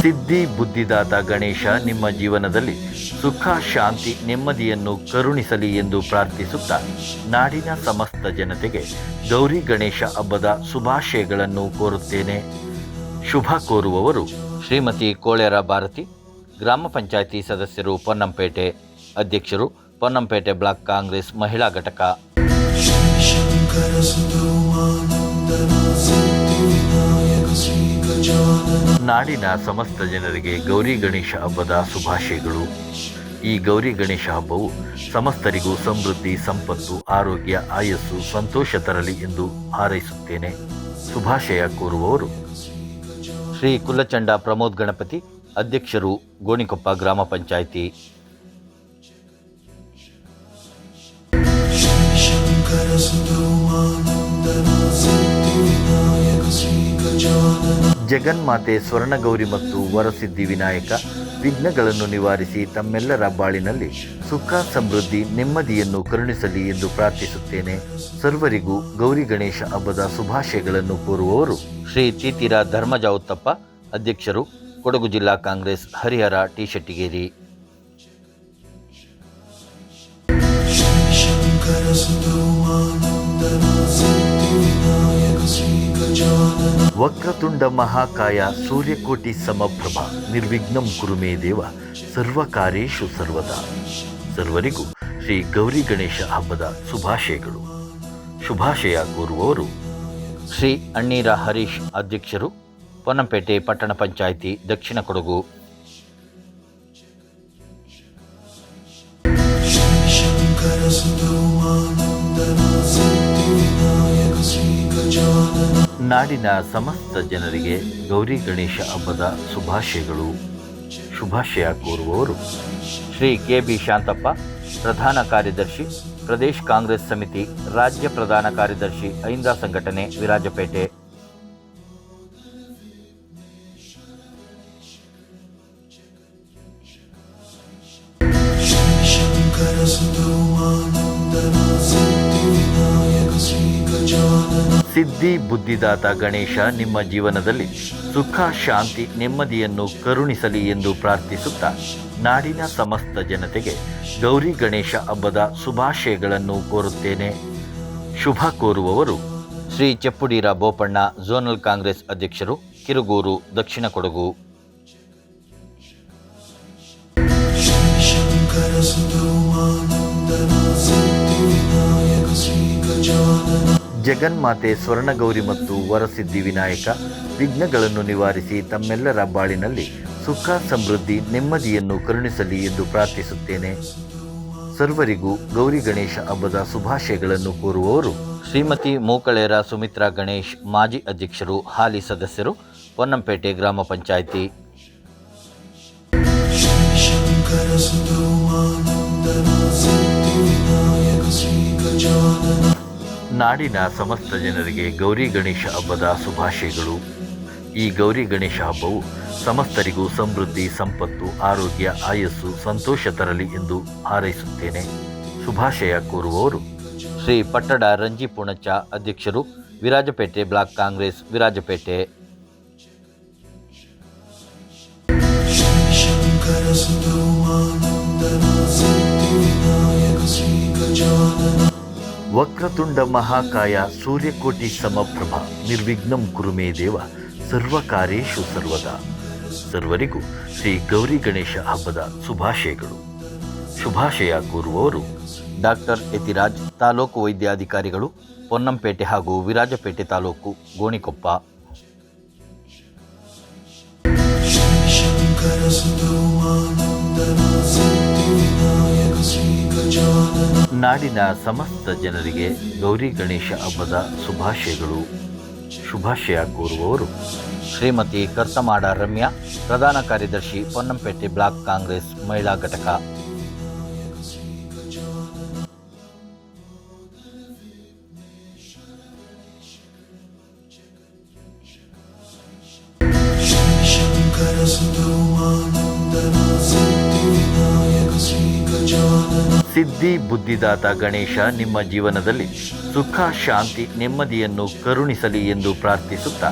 ಸಿದ್ಧಿ ಬುದ್ಧಿದಾತ ಗಣೇಶ ನಿಮ್ಮ ಜೀವನದಲ್ಲಿ ಸುಖ, ಶಾಂತಿ, ನೆಮ್ಮದಿಯನ್ನು ಕರುಣಿಸಲಿ ಎಂದು ಪ್ರಾರ್ಥಿಸುತ್ತಾ ನಾಡಿನ ಸಮಸ್ತ ಜನತೆಗೆ ಗೌರಿ ಗಣೇಶ ಹಬ್ಬದ ಶುಭಾಶಯಗಳನ್ನು ಕೋರುತ್ತೇನೆ. ಶುಭ ಕೋರುವವರು ಶ್ರೀಮತಿ ಕೋಳೆರ ಭಾರತಿ, ಗ್ರಾಮ ಪಂಚಾಯಿತಿ ಸದಸ್ಯರು ಪೊನ್ನಂಪೇಟೆ ಅಧ್ಯಕ್ಷರು, ಪೊನ್ನಂಪೇಟೆ ಬ್ಲಾಕ್ ಕಾಂಗ್ರೆಸ್ ಮಹಿಳಾ ಘಟಕ. ನಾಡಿನ ಸಮಸ್ತ ಜನರಿಗೆ ಗೌರಿ ಗಣೇಶ ಹಬ್ಬದ ಶುಭಾಶಯಗಳು. ಈ ಗೌರಿ ಗಣೇಶ ಹಬ್ಬವು ಸಮಸ್ತರಿಗೂ ಸಮೃದ್ಧಿ, ಸಂಪತ್ತು, ಆರೋಗ್ಯ, ಆಯಸ್ಸು, ಸಂತೋಷ ತರಲಿ ಎಂದು ಹಾರೈಸುತ್ತೇನೆ. ಶುಭಾಶಯ ಕೋರುವವರು. ಶ್ರೀ ಕುಲಚಂಡ ಪ್ರಮೋದ್ ಗಣಪತಿ, ಅಧ್ಯಕ್ಷರು ಗೋಣಿಕೊಪ್ಪ ಗ್ರಾಮ ಪಂಚಾಯಿತಿ. ಜಗನ್ಮಾತೆ ಸ್ವರ್ಣಗೌರಿ ಮತ್ತು ವರಸಿದ್ಧಿ ವಿನಾಯಕ ವಿಘ್ನಗಳನ್ನು ನಿವಾರಿಸಿ ತಮ್ಮೆಲ್ಲರ ಬಾಳಿನಲ್ಲಿ ಸುಖ, ಸಮೃದ್ಧಿ, ನೆಮ್ಮದಿಯನ್ನು ಕರುಣಿಸಲಿ ಎಂದು ಪ್ರಾರ್ಥಿಸುತ್ತೇನೆ. ಸರ್ವರಿಗೂ ಗೌರಿ ಗಣೇಶ ಹಬ್ಬದ ಶುಭಾಶಯಗಳನ್ನು ಕೋರುವವರು ಶ್ರೀ ತೀತಿರ ಧರ್ಮಜ ಉತ್ತಪ್ಪ ಅಧ್ಯಕ್ಷರು ಕೊಡಗು ಜಿಲ್ಲಾ ಕಾಂಗ್ರೆಸ್, ಹರಿಹರ, ಟಿ ಶೆಟ್ಟಿಗೇರಿ. ವಕ್ರತುಂಡ ಮಹಾಕಾಯ ಸೂರ್ಯಕೋಟಿ ಸಮಪ್ರಭ, ನಿರ್ವಿಘ್ನಂ ಕುರುಮೇ ದೇವ ಸರ್ವಕಾರ್ಯೇಶು ಸರ್ವದಾ. ಸರ್ವರಿಗೂ ಶ್ರೀ ಗೌರಿ ಗಣೇಶ ಹಬ್ಬದ ಶುಭಾಶಯಗಳು. ಶುಭಾಶಯ ಕೋರುವವರು ಶ್ರೀ ಅಣ್ಣೀರ ಹರೀಶ್ ಅಧ್ಯಕ್ಷರು ಪೊನ್ನಂಪೇಟೆ ಪಟ್ಟಣ ಪಂಚಾಯಿತಿ ದಕ್ಷಿಣ ಕೊಡಗು ನಾಡಿನ ಸಮಸ್ತ ಜನರಿಗೆ ಗೌರಿ ಗಣೇಶ ಹಬ್ಬದ ಶುಭಾಶಯಗಳು. ಶುಭಾಶಯ ಕೋರುವವರು ಶ್ರೀ ಕೆ ಬಿ ಶಾಂತಪ್ಪ, ಪ್ರಧಾನ ಕಾರ್ಯದರ್ಶಿ, ಪ್ರದೇಶ್ ಕಾಂಗ್ರೆಸ್ ಸಮಿತಿ ರಾಜ್ಯ ಪ್ರಧಾನ ಕಾರ್ಯದರ್ಶಿ, ಐಂದ ಸಂಘಟನೆ, ವಿರಾಜಪೇಟೆ. ಸಿದ್ಧಿ ಬುದ್ಧಿದಾತ ಗಣೇಶ ನಿಮ್ಮ ಜೀವನದಲ್ಲಿ ಸುಖ, ಶಾಂತಿ, ನೆಮ್ಮದಿಯನ್ನು ಕರುಣಿಸಲಿ ಎಂದು ಪ್ರಾರ್ಥಿಸುತ್ತಾ ನಾಡಿನ ಸಮಸ್ತ ಜನತೆಗೆ ಗೌರಿ ಗಣೇಶ ಹಬ್ಬದ ಶುಭಾಶಯಗಳನ್ನು ಕೋರುತ್ತೇನೆ. ಶುಭ ಕೋರುವವರು ಶ್ರೀ ಚೆಪ್ಪುಡೀರ ಬೋಪಣ್ಣ, ಝೋನಲ್ ಕಾಂಗ್ರೆಸ್ ಅಧ್ಯಕ್ಷರು, ಕಿರುಗೂರು, ದಕ್ಷಿಣ ಕೊಡಗು. ಜಗನ್ಮಾತೆ ಸ್ವರ್ಣಗೌರಿ ಮತ್ತು ವರಸಿದ್ಧಿ ವಿನಾಯಕ ವಿಘ್ನಗಳನ್ನು ನಿವಾರಿಸಿ ತಮ್ಮೆಲ್ಲರ ಬಾಳಿನಲ್ಲಿ ಸುಖ, ಸಮೃದ್ಧಿ, ನೆಮ್ಮದಿಯನ್ನು ಕರುಣಿಸಲಿ ಎಂದು ಪ್ರಾರ್ಥಿಸುತ್ತೇನೆ. ಸರ್ವರಿಗೂ ಗೌರಿ ಗಣೇಶ ಹಬ್ಬದ ಶುಭಾಶಯಗಳನ್ನು ಕೋರುವವರು ಶ್ರೀಮತಿ ಮೂಕಳೇರ ಸುಮಿತ್ರಾ ಗಣೇಶ್, ಮಾಜಿ ಅಧ್ಯಕ್ಷರು, ಹಾಲಿ ಸದಸ್ಯರು, ಪೊನ್ನಂಪೇಟೆ ಗ್ರಾಮ ಪಂಚಾಯಿತಿ. ನಾಡಿನ ಸಮಸ್ತ ಜನರಿಗೆ ಗೌರಿ ಗಣೇಶ ಹಬ್ಬದ ಶುಭಾಶಯಗಳು. ಈ ಗೌರಿ ಗಣೇಶ ಹಬ್ಬವು ಸಮಸ್ತರಿಗೂ ಸಮೃದ್ಧಿ, ಸಂಪತ್ತು, ಆರೋಗ್ಯ, ಆಯಸ್ಸು, ಸಂತೋಷ ತರಲಿ ಎಂದು ಹಾರೈಸುತ್ತೇನೆ. ಶುಭಾಶಯ ಕೋರುವವರು ಶ್ರೀ ಪಟ್ಟಡ ರಂಜಿ ಪುಣಚ ಅಧ್ಯಕ್ಷರು ವಿರಾಜಪೇಟೆ ಬ್ಲಾಕ್ ಕಾಂಗ್ರೆಸ್ ವಿರಾಜಪೇಟೆ. ವಕ್ರತುಂಡ ಮಹಾಕಾಯ ಸೂರ್ಯಕೋಟಿ ಸಮಪ್ರಭ, ನಿರ್ವಿಘ್ನಂ ಕುರುಮೇ ದೇವ ಸರ್ವಕಾರ್ಯೇಶು ಸರ್ವದಾ. ಸರ್ವರಿಗೂ ಶ್ರೀ ಗೌರಿ ಗಣೇಶ ಹಬ್ಬದ ಶುಭಾಶಯಗಳು. ಶುಭಾಶಯ ಕೋರುವವರು ಡಾಕ್ಟರ್ ಯತಿರಾಜ್, ತಾಲೂಕು ವೈದ್ಯಾಧಿಕಾರಿಗಳು, ಪೊನ್ನಂಪೇಟೆ ಹಾಗೂ ವಿರಾಜಪೇಟೆ ತಾಲೂಕು ಗೋಣಿಕೊಪ್ಪ. ನಾಡಿನ ಸಮಸ್ತ ಜನರಿಗೆ ಗೌರಿ ಗಣೇಶ ಹಬ್ಬದ ಶುಭಾಶಯಗಳು. ಶುಭಾಶಯ ಕೋರುವವರು ಶ್ರೀಮತಿ ಕರ್ತಮಾಡ ರಮ್ಯಾ, ಪ್ರಧಾನ ಕಾರ್ಯದರ್ಶಿ ಪೊನ್ನಂಪೇಟೆ ಬ್ಲಾಕ್ ಕಾಂಗ್ರೆಸ್ ಮಹಿಳಾ ಘಟಕ. ಸಿದ್ಧಿ ಬುದ್ಧಿದಾತ ಗಣೇಶ ನಿಮ್ಮ ಜೀವನದಲ್ಲಿ ಸುಖ, ಶಾಂತಿ, ನೆಮ್ಮದಿಯನ್ನು ಕರುಣಿಸಲಿ ಎಂದು ಪ್ರಾರ್ಥಿಸುತ್ತಾ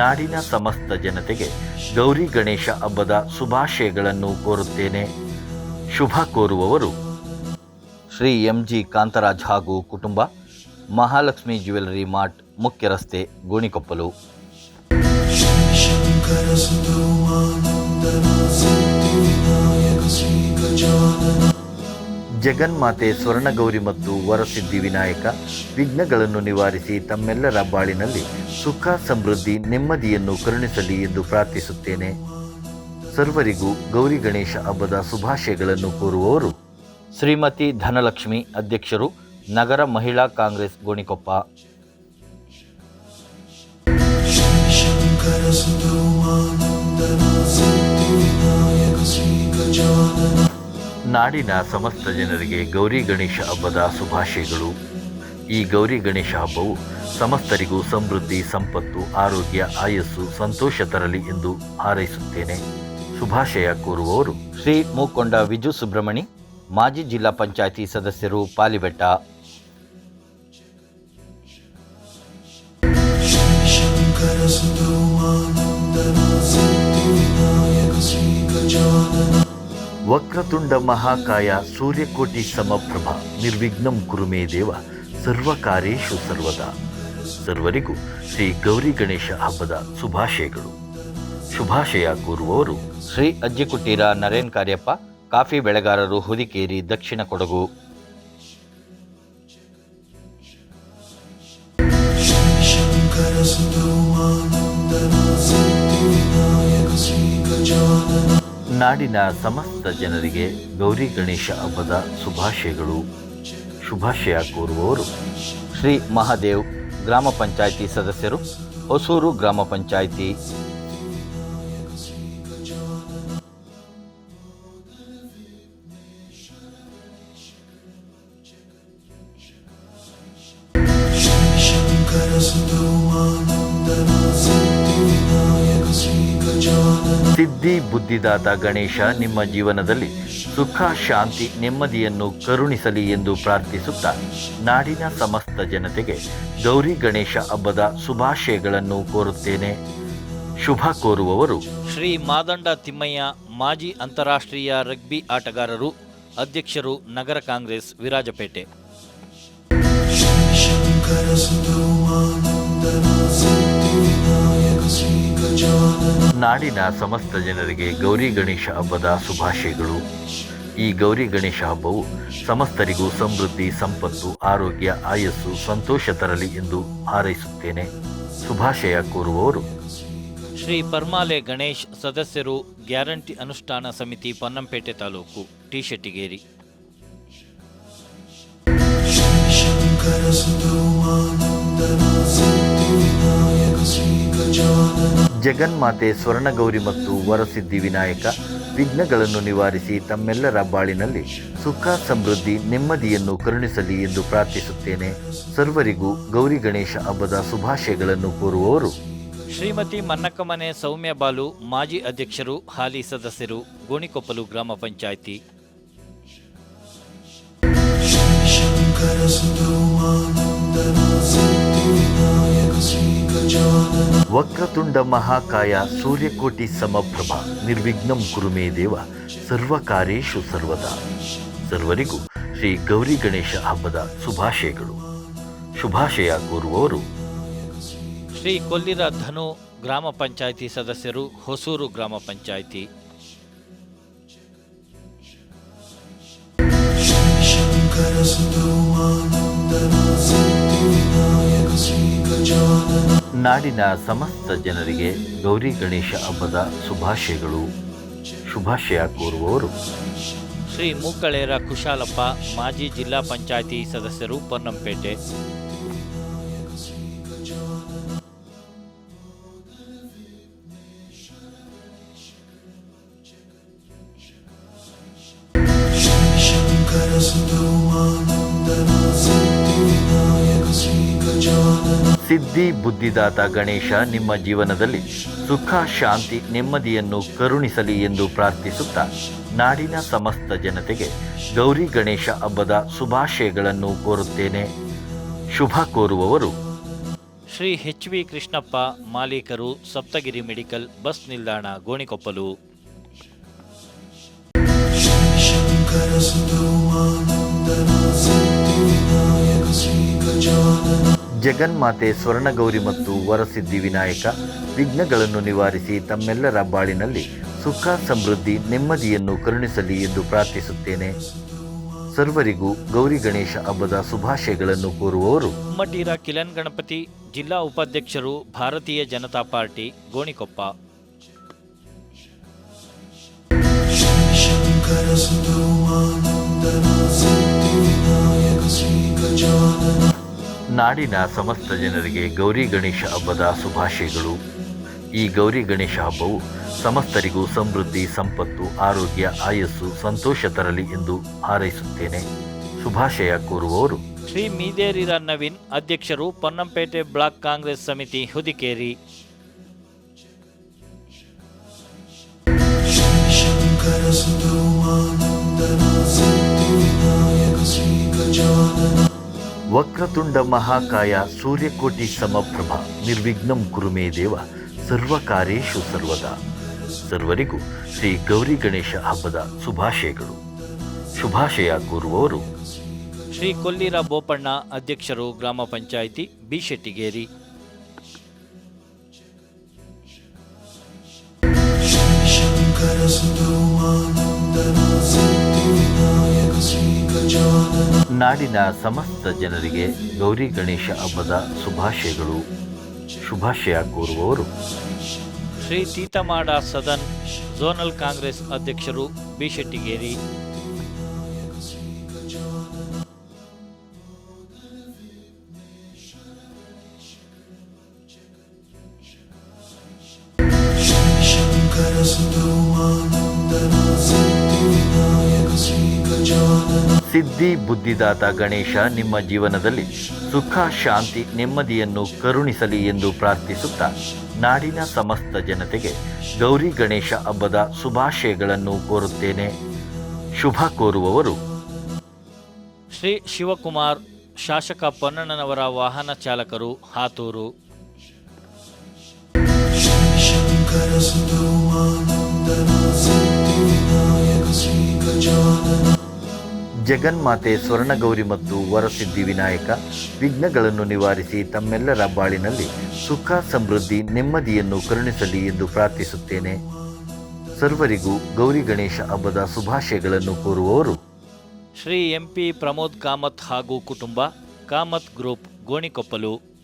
ನಾಡಿನ ಸಮಸ್ತ ಜನತೆಗೆ ಗೌರಿ ಗಣೇಶ ಹಬ್ಬದ ಶುಭಾಶಯಗಳನ್ನು ಕೋರುತ್ತೇನೆ. ಶುಭ ಕೋರುವವರು ಶ್ರೀ ಎಂ ಜಿ ಕಾಂತರಾಜ್ ಹಾಗೂ ಕುಟುಂಬ, ಮಹಾಲಕ್ಷ್ಮಿ ಜ್ಯುವೆಲರಿ ಮಾರ್ಟ್, ಮುಖ್ಯ ರಸ್ತೆ, ಗೋಣಿಕೊಪ್ಪಲು. ಜಗನ್ಮಾತೆ ಸ್ವರ್ಣಗೌರಿ ಮತ್ತು ವರಸಿದ್ಧಿ ವಿನಾಯಕ ವಿಘ್ನಗಳನ್ನು ನಿವಾರಿಸಿ ತಮ್ಮೆಲ್ಲರ ಬಾಳಿನಲ್ಲಿ ಸುಖ, ಸಮೃದ್ಧಿ, ನೆಮ್ಮದಿಯನ್ನು ಕರುಣಿಸಲಿ ಎಂದು ಪ್ರಾರ್ಥಿಸುತ್ತೇನೆ. ಸರ್ವರಿಗೂ ಗೌರಿ ಗಣೇಶ ಹಬ್ಬದ ಶುಭಾಶಯಗಳನ್ನು ಕೋರುವವರು ಶ್ರೀಮತಿ ಧನಲಕ್ಷ್ಮಿ ಅಧ್ಯಕ್ಷರು ನಗರ ಮಹಿಳಾ ಕಾಂಗ್ರೆಸ್ ಗೋಣಿಕೊಪ್ಪ. ನಾಡಿನ ಸಮಸ್ತ ಜನರಿಗೆ ಗೌರಿ ಗಣೇಶ ಹಬ್ಬದ ಶುಭಾಶಯಗಳು. ಈ ಗೌರಿ ಗಣೇಶ ಹಬ್ಬವು ಸಮಸ್ತರಿಗೂ ಸಮೃದ್ಧಿ, ಸಂಪತ್ತು, ಆರೋಗ್ಯ, ಆಯಸ್ಸು, ಸಂತೋಷ ತರಲಿ ಎಂದು ಹಾರೈಸುತ್ತೇನೆ. ಶುಭಾಶಯ ಕೋರುವವರು ಶ್ರೀ ಮೂಕೊಂಡ ವಿಜು ಸುಬ್ರಹ್ಮಣಿ, ಮಾಜಿ ಜಿಲ್ಲಾ ಪಂಚಾಯಿತಿ ಸದಸ್ಯರು ಪಾಲಿಬೆಟ್ಟ ವಕ್ರತುಂಡ ಮಹಾಕಾಯ ಸೂರ್ಯಕೋಟಿ ಸಮಪ್ರಭ, ನಿರ್ವಿಘ್ನಂ ಕುರುಮೇ ದೇವ ಸರ್ವಕಾರ್ಯೇಷು ಸರ್ವದಾ. ಸರ್ವರಿಗೂ ಶ್ರೀ ಗೌರಿ ಗಣೇಶ ಹಬ್ಬದ ಶುಭಾಶಯಗಳು. ಶುಭಾಶಯ ಕೋರುವವರು ಶ್ರೀ ಅಜ್ಜಿಕುಟೀರ ನರೇನ್ ಕಾರ್ಯಪ್ಪ, ಕಾಫಿ ಬೆಳೆಗಾರರು ಹುದಿಕೇರಿ ದಕ್ಷಿಣ ಕೊಡಗು. ನಾಡಿನ ಸಮಸ್ತ ಜನರಿಗೆ ಗೌರಿ ಗಣೇಶ ಹಬ್ಬದ ಶುಭಾಶಯಗಳು. ಶುಭಾಶಯ ಕೋರುವವರು ಶ್ರೀ ಮಹಾದೇವ್ ಗ್ರಾಮ ಪಂಚಾಯಿತಿ ಸದಸ್ಯರು, ಹೊಸೂರು ಗ್ರಾಮ ಪಂಚಾಯಿತಿ ಬುದ್ಧಿದಾತ ಗಣೇಶ ನಿಮ್ಮ ಜೀವನದಲ್ಲಿ ಸುಖ ಶಾಂತಿ ನೆಮ್ಮದಿಯನ್ನು ಕರುಣಿಸಲಿ ಎಂದು ಪ್ರಾರ್ಥಿಸುತ್ತಾ ನಾಡಿನ ಸಮಸ್ತ ಜನತೆಗೆ ಗೌರಿ ಗಣೇಶ ಹಬ್ಬದ ಶುಭಾಶಯಗಳನ್ನು ಕೋರುತ್ತೇನೆ. ಶುಭ ಕೋರುವವರು ಶ್ರೀ ಮಾದಂಡ ತಿಮ್ಮಯ್ಯ ಮಾಜಿ ಅಂತಾರಾಷ್ಟ್ರೀಯ ರಗ್ಬಿ ಆಟಗಾರರು ಅಧ್ಯಕ್ಷರು ನಗರ ಕಾಂಗ್ರೆಸ್ ವಿರಾಜಪೇಟೆ. ನಾಡಿನ ಸಮಸ್ತ ಜನರಿಗೆ ಗೌರಿ ಗಣೇಶ ಹಬ್ಬದ ಶುಭಾಶಯಗಳು. ಈ ಗೌರಿ ಗಣೇಶ ಹಬ್ಬವು ಸಮಸ್ತರಿಗೂ ಸಮೃದ್ಧಿ ಸಂಪತ್ತು ಆರೋಗ್ಯ ಆಯಸ್ಸು ಸಂತೋಷ ತರಲಿ ಎಂದು ಹಾರೈಸುತ್ತೇನೆ. ಶುಭಾಶಯ ಕೋರುವವರು. ಶ್ರೀ ಪರ್ಮಾಲೆ ಗಣೇಶ್ ಸದಸ್ಯರು ಗ್ಯಾರಂಟಿ ಅನುಷ್ಠಾನ ಸಮಿತಿ ಪೊನ್ನಂಪೇಟೆ ತಾಲೂಕು ಟಿ ಶೆಟ್ಟಿಗೇರಿ ಜಗನ್ಮಾತೆ ಸ್ವರ್ಣಗೌರಿ ಮತ್ತು ವರಸಿದ್ಧಿ ವಿನಾಯಕ ವಿಘ್ನಗಳನ್ನು ನಿವಾರಿಸಿ ತಮ್ಮೆಲ್ಲರ ಬಾಳಿನಲ್ಲಿ ಸುಖ ಸಮೃದ್ಧಿ ನೆಮ್ಮದಿಯನ್ನು ಕರುಣಿಸಲಿ ಎಂದು ಪ್ರಾರ್ಥಿಸುತ್ತೇನೆ. ಸರ್ವರಿಗೂ ಗೌರಿ ಗಣೇಶ ಹಬ್ಬದ ಶುಭಾಶಯಗಳನ್ನು ಕೋರುವವರು. ಶ್ರೀಮತಿ ಮನ್ನಕ್ಕಮನೆ ಸೌಮ್ಯ ಬಾಲು ಮಾಜಿ ಅಧ್ಯಕ್ಷರು ಹಾಲಿ ಸದಸ್ಯರು ಗೋಣಿಕೊಪ್ಪಲು ಗ್ರಾಮ ಪಂಚಾಯಿತಿ. ವಕ್ರತುಂಡ ಮಹಾಕಾಯ ಸೂರ್ಯಕೋಟಿ ಸಮಪ್ರಭ ನಿರ್ವಿಘ್ನಂ ಕುರುಮೇ ದೇವ ಸರ್ವಕಾರ್ಯೇಷು ಸರ್ವದಾ. ಸರ್ವರಿಗೂ ಶ್ರೀ ಗೌರಿ ಗಣೇಶ ಹಬ್ಬದ ಶುಭಾಶಯಗಳು. ಶುಭಾಶಯ ಕೋರುವವರು ಶ್ರೀ ಕೊಲ್ಲಿರ ಧನು ಗ್ರಾಮ ಪಂಚಾಯಿತಿ ಸದಸ್ಯರು ಹೊಸೂರು ಗ್ರಾಮ ಪಂಚಾಯಿತಿ. ನಾಡಿನ ಸಮಸ್ತ ಜನರಿಗೆ ಗೌರಿ ಗಣೇಶ ಹಬ್ಬದ ಶುಭಾಶಯಗಳು. ಶುಭಾಶಯ ಕೋರುವವರು. ಶ್ರೀ ಮೂಕಳೇರ ಕುಶಾಲಪ್ಪ, ಮಾಜಿ ಜಿಲ್ಲಾ ಪಂಚಾಯಿತಿ ಸದಸ್ಯರು ಪೊನ್ನಂಪೇಟೆ. ಸಿದ್ಧಿ ಬುದ್ಧಿದಾತ ಗಣೇಶ ನಿಮ್ಮ ಜೀವನದಲ್ಲಿ ಸುಖ ಶಾಂತಿ ನೆಮ್ಮದಿಯನ್ನು ಕರುಣಿಸಲಿ ಎಂದು ಪ್ರಾರ್ಥಿಸುತ್ತಾ ನಾಡಿನ ಸಮಸ್ತ ಜನತೆಗೆ ಗೌರಿ ಗಣೇಶ ಹಬ್ಬದ ಶುಭಾಶಯಗಳನ್ನು ಕೋರುತ್ತೇನೆ. ಶುಭ ಕೋರುವವರು ಶ್ರೀ ಎಚ್ ವಿ ಕೃಷ್ಣಪ್ಪ ಮಾಲೀಕರು ಸಪ್ತಗಿರಿ ಮೆಡಿಕಲ್ ಬಸ್ ನಿಲ್ದಾಣ ಗೋಣಿಕೊಪ್ಪಲು. ಜಗನ್ಮಾತೆ ಸ್ವರ್ಣಗೌರಿ ಮತ್ತು ವರಸಿದ್ಧಿ ವಿನಾಯಕ ವಿಘ್ನಗಳನ್ನು ನಿವಾರಿಸಿ ತಮ್ಮೆಲ್ಲರ ಬಾಳಿನಲ್ಲಿ ಸುಖ ಸಮೃದ್ಧಿ ನೆಮ್ಮದಿಯನ್ನು ಕರುಣಿಸಲಿ ಎಂದು ಪ್ರಾರ್ಥಿಸುತ್ತೇನೆ. ಸರ್ವರಿಗೂ ಗೌರಿ ಗಣೇಶ ಹಬ್ಬದ ಶುಭಾಶಯಗಳನ್ನು ಕೋರುವವರು ಮಟೀರ ಕಿಲನ್ ಗಣಪತಿ ಜಿಲ್ಲಾ ಉಪಾಧ್ಯಕ್ಷರು ಭಾರತೀಯ ಜನತಾ ಪಾರ್ಟಿ ಗೋಣಿಕೊಪ್ಪ. ನಾಡಿನ ಸಮಸ್ತ ಜನರಿಗೆ ಗೌರಿ ಗಣೇಶ ಹಬ್ಬದ ಶುಭಾಶಯಗಳು. ಈ ಗೌರಿ ಗಣೇಶ ಹಬ್ಬವು ಸಮಸ್ತರಿಗೂ ಸಮೃದ್ಧಿ ಸಂಪತ್ತು ಆರೋಗ್ಯ ಆಯಸ್ಸು ಸಂತೋಷ ತರಲಿ ಎಂದು ಹಾರೈಸುತ್ತೇನೆ. ಶುಭಾಶಯ ಕೋರುವವರು. ಶ್ರೀ ಮೀದೇರಿರ ನವೀನ್ ಅಧ್ಯಕ್ಷರು ಪೊನ್ನಂಪೇಟೆ ಬ್ಲಾಕ್ ಕಾಂಗ್ರೆಸ್ ಸಮಿತಿ ಹುದಿಕೇರಿ. ವಕ್ರತುಂಡ ಮಹಾಕಾಯ ಸೂರ್ಯಕೋಟಿ ಸಮಪ್ರಭ ನಿರ್ವಿಘ್ನಂ ಕುರುಮೇ ದೇವ ಸರ್ವಕಾರ್ಯೇಶು ಸರ್ವದಾ. ಸರ್ವರಿಗೂ ಶ್ರೀ ಗೌರಿ ಗಣೇಶ ಹಬ್ಬದ ಶುಭಾಶಯಗಳು. ಶುಭಾಶಯ ಕೋರುವವರು ಶ್ರೀ ಕೊಲ್ಲಿರ ಬೋಪಣ್ಣ ಅಧ್ಯಕ್ಷರು ಗ್ರಾಮ ಪಂಚಾಯಿತಿ ಬಿ ಶೆಟ್ಟಿಗೇರಿ. ನಾಡಿನ ಸಮಸ್ತ ಜನರಿಗೆ ಗೌರಿ ಗಣೇಶ ಹಬ್ಬದ ಶುಭಾಶಯಗಳು. ಶುಭಾಶಯ ಕೋರುವವರು. ಶ್ರೀ ತೀತಮಾಡ ಸದನ್ ಝೋನಲ್ ಕಾಂಗ್ರೆಸ್ ಅಧ್ಯಕ್ಷರು ಬಿ ಶೆಟ್ಟಿಗೇರಿ ಸಿದ್ಧಿ ಬುದ್ಧಿದಾತ ಗಣೇಶ ನಿಮ್ಮ ಜೀವನದಲ್ಲಿ ಸುಖ ಶಾಂತಿ ನೆಮ್ಮದಿಯನ್ನು ಕರುಣಿಸಲಿ ಎಂದು ಪ್ರಾರ್ಥಿಸುತ್ತಾ ನಾಡಿನ ಸಮಸ್ತ ಜನತೆಗೆ ಗೌರಿ ಗಣೇಶ ಹಬ್ಬದ ಶುಭಾಶಯಗಳನ್ನು ಕೋರುತ್ತೇನೆ. ಶುಭ ಕೋರುವವರು ಶ್ರೀ ಶಿವಕುಮಾರ್ ಶಾಸಕ ಪೊನ್ನಣ್ಣನವರ ವಾಹನ ಚಾಲಕರು ಹಾತೂರು. ಜಗನ್ಮಾತೆ ಸ್ವರ್ಣಗೌರಿ ಮತ್ತು ವರಸಿದ್ಧಿ ವಿನಾಯಕ ವಿಘ್ನಗಳನ್ನು ನಿವಾರಿಸಿ ತಮ್ಮೆಲ್ಲರ ಬಾಳಿನಲ್ಲಿ ಸುಖ ಸಮೃದ್ಧಿ ನೆಮ್ಮದಿಯನ್ನು ಕರುಣಿಸಲಿ ಎಂದು ಪ್ರಾರ್ಥಿಸುತ್ತೇನೆ. ಸರ್ವರಿಗೂ ಗೌರಿ ಗಣೇಶ ಹಬ್ಬದ ಶುಭಾಶಯಗಳನ್ನು ಕೋರುವವರು ಶ್ರೀ ಎಂಪಿ ಪ್ರಮೋದ್ ಕಾಮತ್ ಹಾಗೂ ಕುಟುಂಬ ಕಾಮತ್ ಗ್ರೂಪ್ ಗೋಣಿಕೊಪ್ಪಲು.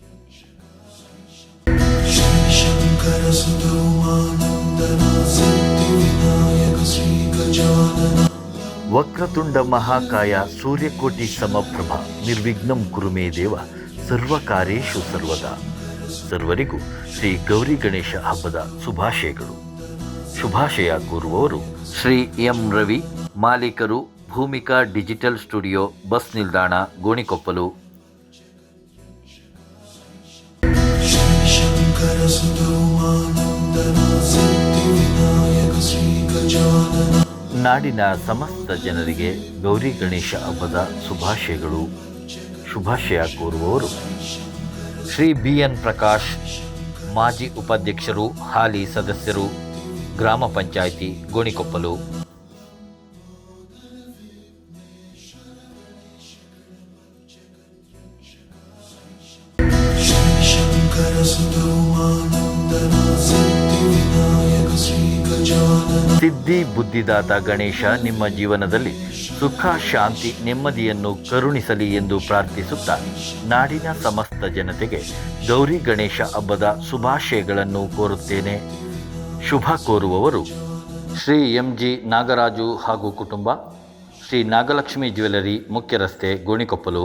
ವಕ್ರತುಂಡ ಮಹಾಕಾಯ ಸೂರ್ಯಕೋಟಿ ಸಮಪ್ರಭ ನಿರ್ವಿಘ್ನಂ ಕುರುಮೇ ದೇವ ಸರ್ವಕಾರ್ಯೇಶು ಸರ್ವದಾ. ಸರ್ವರಿಗೂ ಶ್ರೀ ಗೌರಿ ಗಣೇಶ ಹಬ್ಬದ ಶುಭಾಶಯಗಳು. ಶುಭಾಶಯ ಕೋರುವವರು ಶ್ರೀ ಎಂ ರವಿ, ಮಾಲೀಕರು, ಭೂಮಿಕಾ ಡಿಜಿಟಲ್ ಸ್ಟುಡಿಯೋ, ಬಸ್ ನಿಲ್ದಾಣ, ಗೋಣಿಕೊಪ್ಪಲು. ನಾಡಿನ ಸಮಸ್ತ ಜನರಿಗೆ ಗೌರಿ ಗಣೇಶ ಹಬ್ಬದ ಶುಭಾಶಯಗಳು. ಶುಭಾಶಯ ಕೋರುವವರು ಶ್ರೀ ಬಿ ಎನ್ ಪ್ರಕಾಶ್, ಮಾಜಿ ಉಪಾಧ್ಯಕ್ಷರು, ಹಾಲಿ ಸದಸ್ಯರು, ಗ್ರಾಮ ಪಂಚಾಯಿತಿ ಗೋಣಿಕೊಪ್ಪಲು. ಸಿದ್ಧಿ ಬುದ್ಧಿದಾತ ಗಣೇಶ ನಿಮ್ಮ ಜೀವನದಲ್ಲಿ ಸುಖ, ಶಾಂತಿ, ನೆಮ್ಮದಿಯನ್ನು ಕರುಣಿಸಲಿ ಎಂದು ಪ್ರಾರ್ಥಿಸುತ್ತಾ ನಾಡಿನ ಸಮಸ್ತ ಜನತೆಗೆ ಗೌರಿ ಗಣೇಶ ಹಬ್ಬದ ಶುಭಾಶಯಗಳನ್ನು ಕೋರುತ್ತೇನೆ. ಶುಭ ಕೋರುವವರು ಶ್ರೀ ಎಂ ಜಿ ನಾಗರಾಜು ಹಾಗೂ ಕುಟುಂಬ, ಶ್ರೀ ನಾಗಲಕ್ಷ್ಮಿ ಜ್ಯುವೆಲರಿ ಮುಖ್ಯ ರಸ್ತೆ ಗೋಣಿಕೊಪ್ಪಲು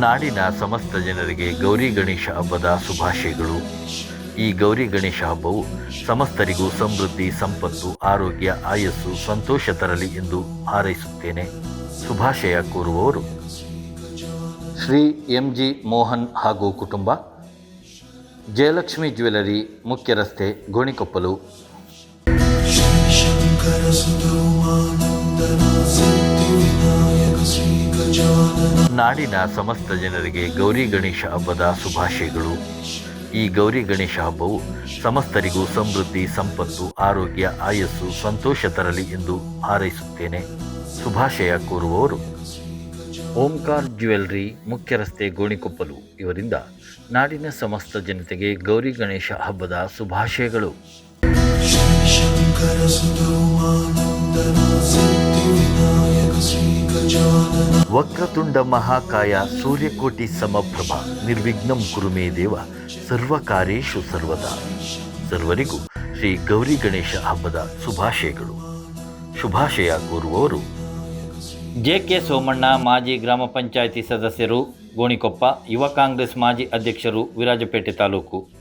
ನಾಡಿನ ಸಮಸ್ತ ಜನರಿಗೆ ಗೌರಿ ಗಣೇಶ ಹಬ್ಬದ ಶುಭಾಶಯಗಳು. ಈ ಗೌರಿ ಗಣೇಶ ಹಬ್ಬವು ಸಮಸ್ತರಿಗೂ ಸಮೃದ್ಧಿ, ಸಂಪತ್ತು, ಆರೋಗ್ಯ, ಆಯಸ್ಸು, ಸಂತೋಷ ತರಲಿ ಎಂದು ಹಾರೈಸುತ್ತೇನೆ. ಶುಭಾಶಯ ಕೋರುವವರು. ಶ್ರೀ ಎಂ ಜಿ ಮೋಹನ್ ಹಾಗೂ ಕುಟುಂಬ, ಜಯಲಕ್ಷ್ಮಿ ಜ್ಯುವೆಲರಿ ಮುಖ್ಯ ರಸ್ತೆ ಗೋಣಿಕೊಪ್ಪಲು ನಾಡಿನ ಸಮಸ್ತ ಜನರಿಗೆ ಗೌರಿ ಗಣೇಶ ಹಬ್ಬದ ಶುಭಾಶಯಗಳು. ಈ ಗೌರಿ ಗಣೇಶ ಹಬ್ಬವು ಸಮಸ್ತರಿಗೂ ಸಮೃದ್ಧಿ, ಸಂಪತ್ತು, ಆರೋಗ್ಯ, ಆಯಸ್ಸು, ಸಂತೋಷ ತರಲಿ ಎಂದು ಹಾರೈಸುತ್ತೇನೆ. ಶುಭಾಶಯ ಕೋರುವವರು ಓಂಕಾರ್ ಜ್ಯುವೆಲ್ಲರಿ ಮುಖ್ಯ ರಸ್ತೆ ಗೋಣಿಕೊಪ್ಪಲು. ಇವರಿಂದ ನಾಡಿನ ಸಮಸ್ತ ಜನತೆಗೆ ಗೌರಿ ಗಣೇಶ ಹಬ್ಬದ ಶುಭಾಶಯಗಳು. ವಕ್ರತುಂಡ ಮಹಾಕಾಯ ಸೂರ್ಯಕೋಟಿ ಸಮಪ್ರಭ, ನಿರ್ವಿಘ್ನಂ ಕುರುಮೇ ದೇವ, ಸರ್ವಕಾರೇಶು ಸರ್ವದಾ. ಸರ್ವರಿಗೂ ಶ್ರೀ ಗೌರಿ ಗಣೇಶ ಹಬ್ಬದ ಶುಭಾಶಯಗಳು. ಶುಭಾಶಯ ಕೋರುವವರು ಜೆ ಕೆ ಸೋಮಣ್ಣ, ಮಾಜಿ ಗ್ರಾಮ ಪಂಚಾಯಿತಿ ಸದಸ್ಯರು, ಗೋಣಿಕೊಪ್ಪ, ಯುವ ಕಾಂಗ್ರೆಸ್ ಮಾಜಿ ಅಧ್ಯಕ್ಷರು, ವಿರಾಜಪೇಟೆ ತಾಲೂಕು.